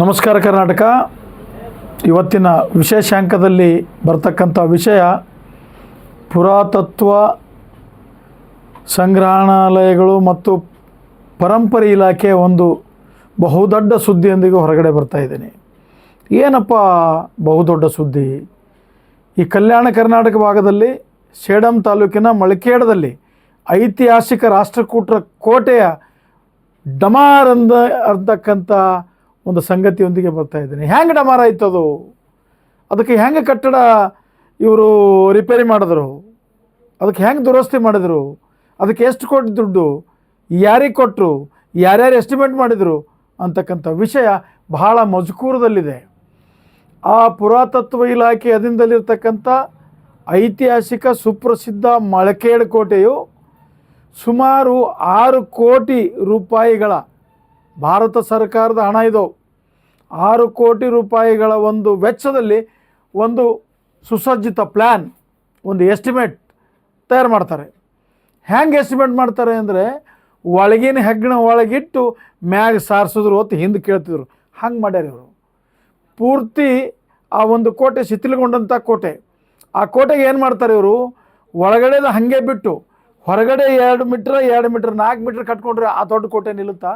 ನಮಸ್ಕಾರ ಕರ್ನಾಟಕ. ಇವತ್ತಿನ ವಿಶೇಷಾಂಕದಲ್ಲಿ ಬರ್ತಕ್ಕಂಥ ವಿಷಯ ಪುರಾತತ್ವ ಸಂಗ್ರಹಣಾಲಯಗಳು ಮತ್ತು ಪರಂಪರೆ ಇಲಾಖೆ ಒಂದು ಬಹುದೊಡ್ಡ ಸುದ್ದಿಯೊಂದಿಗೆ ಹೊರಗಡೆ ಬರ್ತಾ ಇದ್ದೀನಿ. ಏನಪ್ಪ ಬಹುದೊಡ್ಡ ಸುದ್ದಿ? ಈ ಕಲ್ಯಾಣ ಕರ್ನಾಟಕ ಭಾಗದಲ್ಲಿ ಸೇಡಂ ತಾಲೂಕಿನ ಮಳಕೇಡದಲ್ಲಿ ಐತಿಹಾಸಿಕ ರಾಷ್ಟ್ರಕೂಟರ ಕೋಟೆಯ ಡಮಾರ್ ಅಂದ ಅಂತಕ್ಕಂಥ ಒಂದು ಸಂಗತಿಯೊಂದಿಗೆ ಬರ್ತಾ ಇದ್ದೀನಿ. ಹೆಂಗೆ ಡಮಾರ ಆಯ್ತು ಅದು? ಅದಕ್ಕೆ ಹೆಂಗೆ ಕಟ್ಟಡ ಇವರು ರಿಪೇರಿ ಮಾಡಿದ್ರು? ಅದಕ್ಕೆ ಹೆಂಗೆ ದುರಸ್ತಿ ಮಾಡಿದರು? ಅದಕ್ಕೆ ಎಷ್ಟು ಕೊಟ್ಟು ದುಡ್ಡು? ಯಾರಿಗೆ ಕೊಟ್ಟರು ಯಾರ್ಯಾರು ಎಸ್ಟಿಮೇಟ್ ಮಾಡಿದರು? ಅಂತಕ್ಕಂಥ ವಿಷಯ ಬಹಳ ಮಜಕೂರದಲ್ಲಿದೆ. ಆ ಪುರಾತತ್ವ ಇಲಾಖೆ ಅಧೀನದಲ್ಲಿರ್ತಕ್ಕಂಥ ಐತಿಹಾಸಿಕ ಸುಪ್ರಸಿದ್ಧ ಮಳಕೇಡ್ ಕೋಟೆಯು ಸುಮಾರು ಆರು ಕೋಟಿ ರೂಪಾಯಿಗಳ ಭಾರತ ಸರ್ಕಾರದ ಹಣ ಇದು. ಆರು ಕೋಟಿ ರೂಪಾಯಿಗಳ ಒಂದು ವೆಚ್ಚದಲ್ಲಿ ಒಂದು ಸುಸಜ್ಜಿತ ಪ್ಲ್ಯಾನ್ ಒಂದು ಎಸ್ಟಿಮೇಟ್ ತಯಾರು ಮಾಡ್ತಾರೆ. ಹ್ಯಾಂಗೆ ಎಸ್ಟಿಮೇಟ್ ಮಾಡ್ತಾರೆ ಅಂದರೆ ಒಳಗಿನ ಹೆಗ್ಗಣ ಒಳಗಿಟ್ಟು ಮ್ಯಾಗ ಸಾರಿಸಿದ್ರು ಹೊತ್ತು ಹಿಂದೆ ಕೇಳ್ತಿದ್ರು. ಹಂಗೆ ಮಾಡ್ಯಾರ ಇವರು. ಪೂರ್ತಿ ಆ ಒಂದು ಕೋಟೆ ಶಿಥಿಲಗೊಂಡಂಥ ಕೋಟೆ. ಆ ಕೋಟೆಗೆ ಏನು ಮಾಡ್ತಾರೆ ಇವರು? ಒಳಗಡೆದ ಹಾಗೆ ಬಿಟ್ಟು ಹೊರಗಡೆ ಎರಡು ಮೀಟ್ರ್ ಎರಡು ಮೀಟ್ರ್, ನಾಲ್ಕು ಮೀಟ್ರ್ ಕಟ್ಕೊಂಡ್ರೆ ಆ ದೊಡ್ಡ ಕೋಟೆ ನಿಲ್ಲುತ್ತಾ?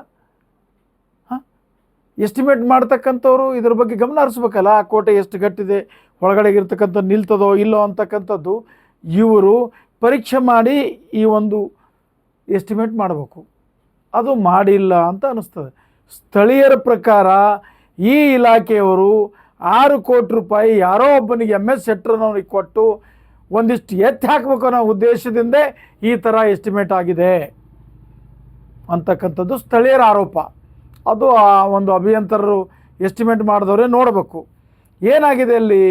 ಎಸ್ಟಿಮೇಟ್ ಮಾಡ್ತಕ್ಕಂಥವ್ರು ಇದ್ರ ಬಗ್ಗೆ ಗಮನ ಹರಿಸ್ಬೇಕಲ್ಲ? ಆ ಕೋಟೆ ಎಷ್ಟು ಗಟ್ಟಿದೆ? ಒಳಗಡೆ ಇರ್ತಕ್ಕಂಥ ನಿಲ್ತದೋ ಇಲ್ಲೋ ಅಂತಕ್ಕಂಥದ್ದು ಇವರು ಪರೀಕ್ಷೆ ಮಾಡಿ ಈ ಒಂದು ಎಸ್ಟಿಮೇಟ್ ಮಾಡಬೇಕು. ಅದು ಮಾಡಿಲ್ಲ ಅಂತ ಅನ್ನಿಸ್ತದೆ ಸ್ಥಳೀಯರ ಪ್ರಕಾರ ಈ ಇಲಾಖೆಯವರು ಆರು ಕೋಟಿ ರೂಪಾಯಿ ಯಾರೋ ಒಬ್ಬನಿಗೆ ಎಂ ಎಸ್ ಶೆಟ್ರನವ್ರಿಗೆ ಕೊಟ್ಟು ಒಂದಿಷ್ಟು ಎತ್ತಿ ಹಾಕಬೇಕು ಅನ್ನೋ ಉದ್ದೇಶದಿಂದ ಈ ಥರ ಎಸ್ಟಿಮೇಟ್ ಆಗಿದೆ ಅಂತಕ್ಕಂಥದ್ದು ಸ್ಥಳೀಯರ ಆರೋಪ. ಅದು ಆ ಒಂದು ಅಭಿಯಂತರರು ಎಸ್ಟಿಮೇಟ್ ಮಾಡಿದವರೇ ನೋಡಬೇಕು. ಏನಾಗಿದೆ ಅಲ್ಲಿ?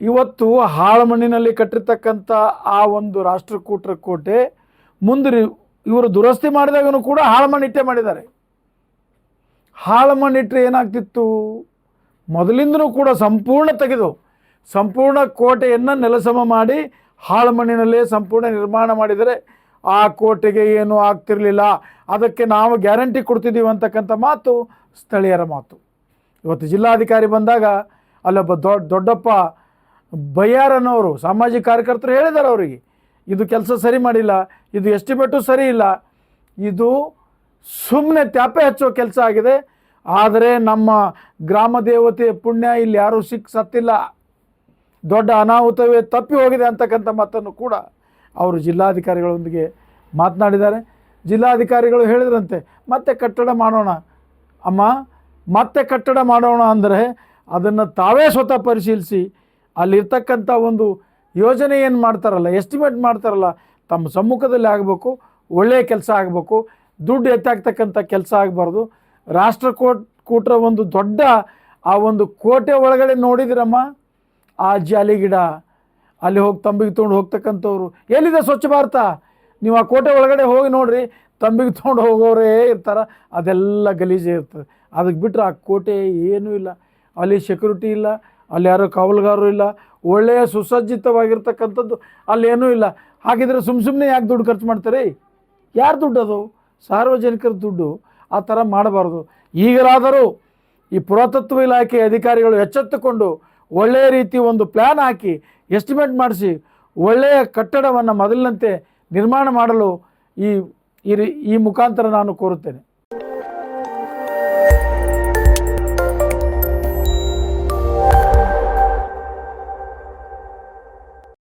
ಇವತ್ತು ಹಾಳುಮಣ್ಣಿನಲ್ಲಿ ಕಟ್ಟಿರ್ತಕ್ಕಂಥ ಆ ಒಂದು ರಾಷ್ಟ್ರಕೂಟರ ಕೋಟೆ ಮುಂದೆ ಇವರು ದುರಸ್ತಿ ಮಾಡಿದಾಗನು ಕೂಡ ಹಾಳುಮಣ್ಣಿಟ್ಟೆ ಮಾಡಿದ್ದಾರೆ. ಹಾಳುಮಣ್ಣಿಟ್ಟರೆ ಏನಾಗ್ತಿತ್ತು? ಮೊದಲಿಂದನೂ ಕೂಡ ಸಂಪೂರ್ಣ ತೆಗೆದು, ಸಂಪೂರ್ಣ ಕೋಟೆಯನ್ನು ನೆಲಸಮ ಮಾಡಿ ಹಾಳುಮಣ್ಣಿನಲ್ಲೇ ಸಂಪೂರ್ಣ ನಿರ್ಮಾಣ ಮಾಡಿದರೆ ಆ ಕೋಟೆಗೆ ಏನೂ ಆಗ್ತಿರಲಿಲ್ಲ. ಅದಕ್ಕೆ ನಾವು ಗ್ಯಾರಂಟಿ ಕೊಡ್ತಿದ್ದೀವಿ ಅಂತಕ್ಕಂಥ ಮಾತು ಸ್ಥಳೀಯರ ಮಾತು. ಇವತ್ತು ಜಿಲ್ಲಾಧಿಕಾರಿ ಬಂದಾಗ ಅಲ್ಲೊಬ್ಬ ದೊಡ್ಡ, ದೊಡ್ಡಪ್ಪ ಬಯ್ಯಾರನವರು, ಸಾಮಾಜಿಕ ಕಾರ್ಯಕರ್ತರು ಹೇಳಿದ್ದಾರೆ ಅವರಿಗೆ, ಇದು ಕೆಲಸ ಸರಿ ಮಾಡಿಲ್ಲ, ಇದು ಎಸ್ಟಿಮೇಟು ಸರಿ ಇಲ್ಲ, ಇದು ಸುಮ್ಮನೆ ತ್ಯಾಪೆ ಹಚ್ಚೋ ಕೆಲಸ ಆಗಿದೆ, ಆದರೆ ನಮ್ಮ ಗ್ರಾಮ ದೇವತೆ ಪುಣ್ಯ ಇಲ್ಲಿ ಯಾರೂ ಸಿಕ್, ಸತ್ತಿಲ್ಲ. ದೊಡ್ಡ ಅನಾಹುತವೇ ತಪ್ಪಿ ಹೋಗಿದೆ ಅಂತಕ್ಕಂಥ ಮಾತನ್ನು ಕೂಡ ಅವರು ಜಿಲ್ಲಾಧಿಕಾರಿಗಳೊಂದಿಗೆ ಮಾತನಾಡಿದ್ದಾರೆ. ಜಿಲ್ಲಾಧಿಕಾರಿಗಳು ಹೇಳಿದ್ರಂತೆ, ಮತ್ತೆ ಕಟ್ಟಡ ಮಾಡೋಣ. ಅಮ್ಮ, ಮತ್ತೆ ಕಟ್ಟಡ ಮಾಡೋಣ ಅಂದರೆ ಅದನ್ನು ತಾವೇ ಸ್ವತಃ ಪರಿಶೀಲಿಸಿ. ಅಲ್ಲಿರ್ತಕ್ಕಂಥ ಒಂದು ಯೋಜನೆ ಏನು ಮಾಡ್ತಾರಲ್ಲ ಎಸ್ಟಿಮೇಟ್ ಮಾಡ್ತಾರಲ್ಲ, ತಮ್ಮ ಸಮ್ಮುಖದಲ್ಲಿ ಆಗಬೇಕು ಒಳ್ಳೆಯ ಕೆಲಸ ಆಗಬೇಕು, ದುಡ್ಡು ಎತ್ತಾಗ್ತಕ್ಕಂಥ ಕೆಲಸ ಆಗಬಾರ್ದು. ರಾಷ್ಟ್ರಕೂಟ್ ಕೂಟ್ರ ಒಂದು ದೊಡ್ಡ ಆ ಒಂದು ಕೋಟೆ ಒಳಗಡೆ ನೋಡಿದಿರಮ್ಮ, ಆ ಜಾಲಿ ಗಿಡ ಅಲ್ಲಿ ಹೋಗಿ ತಂಬಿಗೆ ತೊಗೊಂಡು ಹೋಗ್ತಕ್ಕಂಥವ್ರು. ಎಲ್ಲಿದೆ ಸ್ವಚ್ಛ ಭಾರತ? ನೀವು ಆ ಕೋಟೆ ಒಳಗಡೆ ಹೋಗಿ ನೋಡಿರಿ, ತಂಬಿಗೆ ತೊಗೊಂಡು ಹೋಗೋರೇ ಇರ್ತಾರೆ, ಅದೆಲ್ಲ ಗಲೀಜೇ ಇರ್ತದೆ. ಅದಕ್ಕೆ ಬಿಟ್ಟರೆ ಆ ಕೋಟೆ ಏನೂ ಇಲ್ಲ. ಅಲ್ಲಿ ಸೆಕ್ಯೂರಿಟಿ ಇಲ್ಲ, ಅಲ್ಲಿ ಯಾರೋ ಕಾವಲುಗಾರರು ಇಲ್ಲ, ಒಳ್ಳೆಯ ಸುಸಜ್ಜಿತವಾಗಿರ್ತಕ್ಕಂಥದ್ದು ಅಲ್ಲೇನೂ ಇಲ್ಲ. ಹಾಗಿದ್ರೆ ಸುಮ್ ಸುಮ್ಮನೆ ಯಾಕೆ ದುಡ್ಡು ಖರ್ಚು ಮಾಡ್ತಾರೆ? ಯಾರು ದುಡ್ಡು ಅದು? ಸಾರ್ವಜನಿಕರ ದುಡ್ಡು. ಆ ಥರ ಮಾಡಬಾರ್ದು. ಈಗಲಾದರೂ ಈ ಪುರಾತತ್ವ ಇಲಾಖೆ ಅಧಿಕಾರಿಗಳು ಎಚ್ಚೆತ್ತುಕೊಂಡು ಒಳ್ಳೆಯ ರೀತಿ ಒಂದು ಪ್ಲ್ಯಾನ್ ಹಾಕಿ ಎಸ್ಟಿಮೇಟ್ ಮಾಡಿಸಿ ಒಳ್ಳೆಯ ಕಟ್ಟಡವನ್ನು ಮೊದಲಿನಂತೆ ನಿರ್ಮಾಣ ಮಾಡಲು ಈ ಈ ಮುಖಾಂತರ ನಾನು ಕೋರುತ್ತೇನೆ.